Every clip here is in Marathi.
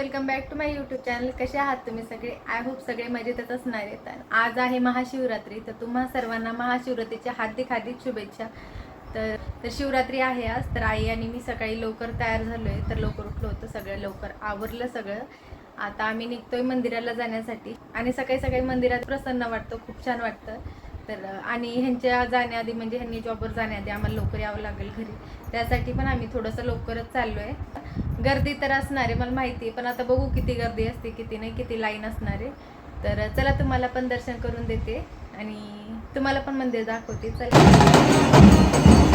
Back to my YouTube channel. कसे आहात तुम्ही सगळे? आय होप सगळे मजेतच असणार आहेत. आज आहे महाशिवरात्री तर तुम्हा सर्वांना महाशिवरात्रीच्या हार्दिक हार्दिक शुभेच्छा. तर तर शिवरात्री आहे आज तर आई आणि मी सकाळी लवकर तयार झालो आहे तर लवकर उठलो होतं सगळं लवकर आवरलं सगळं. आता आम्ही निघतोय मंदिराला जाण्यासाठी. आणि सकाळी सकाळी मंदिरात प्रसन्न वाटतं खूप छान वाटतं. तर आणि ह्यांच्या जाण्याआधी म्हणजे ह्यांनी जॉबवर जाण्याआधी आम्हाला लवकर यावं लागेल घरी. त्यासाठी पण आम्ही थोडंसं लवकरच चाललो आहे गर्दी तर असणार आहे मला माहिती आहे. पण आता बघू किती गर्दी असते किती नाही किती लाईन असणार आहे. तर चला तुम्हाला पण दर्शन करून देते. आणि तुम्हाला पण मंदिर दाखवते. चला.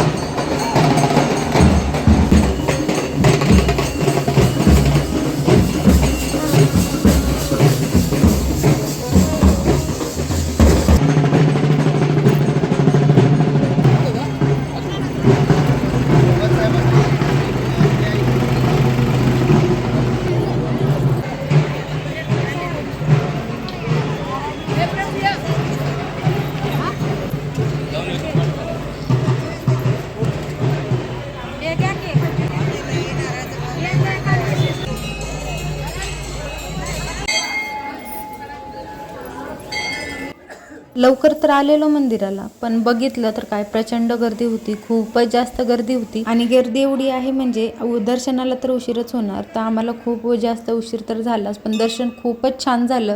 लवकर तर आलेलो मंदिराला पण बघितलं तर काय प्रचंड गर्दी होती खूपच जास्त गर्दी होती. आणि गर्दी एवढी आहे म्हणजे दर्शनाला तर उशीरच होणार तर आम्हाला खूप जास्त उशीर तर झालाच पण दर्शन खूपच छान झालं.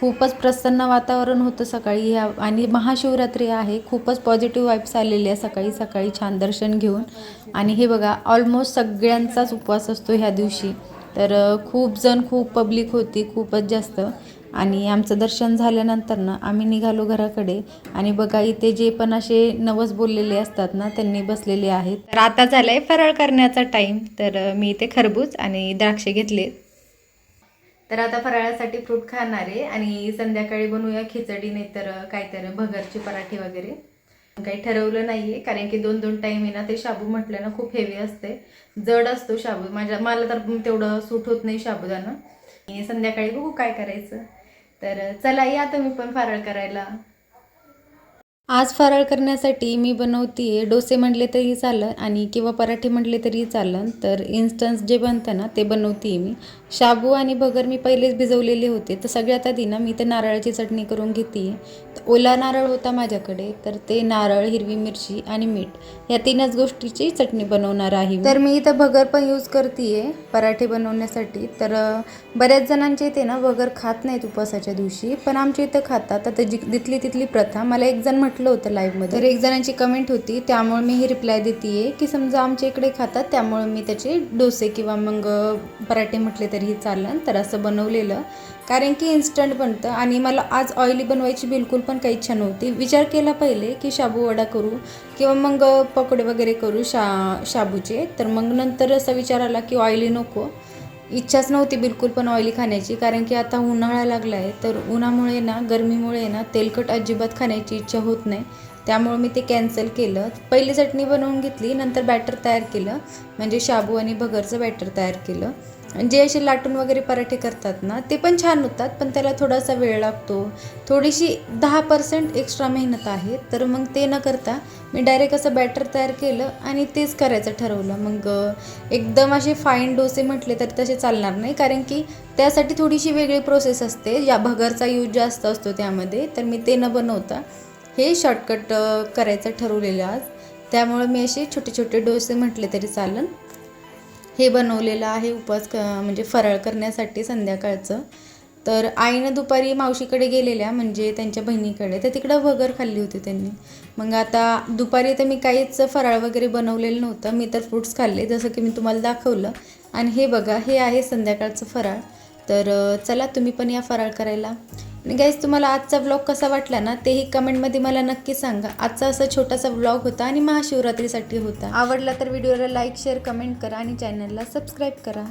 खूपच प्रसन्न वातावरण होतं सकाळी ह्या आणि महाशिवरात्री आहे खूपच पॉझिटिव्ह वाईब्स आलेले आहे सकाळी सकाळी छान दर्शन घेऊन. आणि हे बघा ऑलमोस्ट सगळ्यांचाच उपवास असतो ह्या दिवशी. तर खूप जण खूप पब्लिक होती खूपच जास्त. आणि आमचं दर्शन झाल्यानंतर ना आम्ही निघालो घराकडे. आणि बघा इथे जे पण असे नवस बोललेले असतात ना त्यांनी बसलेले आहेत. तर आता झालाय फराळ करण्याचा टाईम तर मी इथे खरबूज आणि द्राक्षे घेतले. तर आता फराळासाठी फ्रूट खाणार आहे आणि संध्याकाळी बनवूया खिचडी नाही तर काहीतरी भगरचे पराठे वगैरे. काही ठरवलं नाही आहे कारण की दोन दोन टाईम आहे ना ते शाबू म्हटलं ना खूप हेवी असते. जड असतो शाबू. माझ्या मला तर तेवढं सूट होत नाही शाबूदाना आणि संध्याकाळी बघू काय करायचं. तर चला या तुम्ही पण फारळ करायला. आज फराळ करण्यासाठी मी बनवतीये. डोसे म्हटले तरी चालेल आणि किंवा पराठे म्हटले तरी चालेल तर इन्स्टन्स जे बनतं ना ते बनवतीये मी. शाबू आणि भगर मी पहिलेच भिजवलेले होते. तर सगळ्यात आधी ना मी ते नारळाची चटणी करून घेते ओला नारळ होता माझ्याकडे. तर ते नारळ हिरवी मिरची आणि मीठ या तीनच गोष्टीची चटणी बनवणार आहे तर मी इथं भगर पण यूज करते पराठे बनवण्यासाठी. तर बऱ्याच जणांच्या इथे ना भगर खात नाहीत उपवासाच्या दिवशी. पण आमच्या इथं खातात. आता जी तिथली तिथली प्रथा मला एक जण म्हटलं होतं लाईव्हमध्ये तर एक जणांची कमेंट होती त्यामुळे मी ही रिप्लाय देते की समजा आमच्या इकडे खातात त्यामुळे मी त्याचे डोसे किंवा मग पराठे म्हटले तरीही चाललं तर असं बनवलेलं. कारण की इन्स्टंट बनतं आणि मला आज ऑइली बनवायची बिलकुल पण काही इच्छा नव्हती. विचार केला पहिले की शाबू वडा करू किंवा मग पकोडे वगैरे करू शा शाबूचे. तर मग नंतर असा विचार आला की ऑइली नको. इच्छाच नव्हती बिलकुल पण ऑइली खाण्याची कारण की आता उन्हाळा लागला आहे तर उन्हामुळे ना गरमीमुळे ना तेलकट अजिबात खाण्याची इच्छा होत नाही. त्यामुळे मी ते कॅन्सल केलं. पहिली चटणी बनवून घेतली नंतर बॅटर तयार केलं. म्हणजे शाबू आणि भगरचं बॅटर तयार केलं. जे असे लाटून वगैरे पराठे करतात ना ते पण छान होतात पण त्याला थोडासा वेळ लागतो. थोडीशी दहा पर्सेंट एक्स्ट्रा मेहनत आहे तर मग ते न करता मी डायरेक्ट असं बॅटर तयार केलं आणि तेच करायचं ठरवलं. मग एकदम असे फाईन डोसे म्हटले तर तसे चालणार नाही कारण की त्यासाठी थोडीशी वेगळी प्रोसेस असते. या भगरचा यूज जास्त असतो त्यामध्ये तर मी ते न बनवता हे शॉर्टकट करायचं ठरवलेलं आज. त्यामुळं मी असे छोटे छोटे डोसे म्हटले तरी चालन. हे बनवलेलं आहे उपवास क म्हणजे फराळ करण्यासाठी संध्याकाळचं. तर आईनं दुपारी मावशीकडे गेलेल्या म्हणजे त्यांच्या बहिणीकडे. तर तिकडं वगर खाल्ली होती त्यांनी. मग आता दुपारी तर मी काहीच फराळ वगैरे बनवलेलं नव्हतं. मी तर फ्रूट्स खाल्ले जसं की मी तुम्हाला दाखवलं. आणि हे बघा हे आहे संध्याकाळचं फराळ. तर चला तुम्ही पण या फराळ करायला. आणि गाईज तुम्हाला आजचा ब्लॉग कसा वाटला ना तेही कमेंटमध्ये मला नक्की सांगा. आजचा असा छोटासा ब्लॉग होता आणि महाशिवरात्रीसाठी होता. आवडला तर व्हिडिओला लाईक शेअर कमेंट करा आणि चॅनलला सबस्क्राईब करा.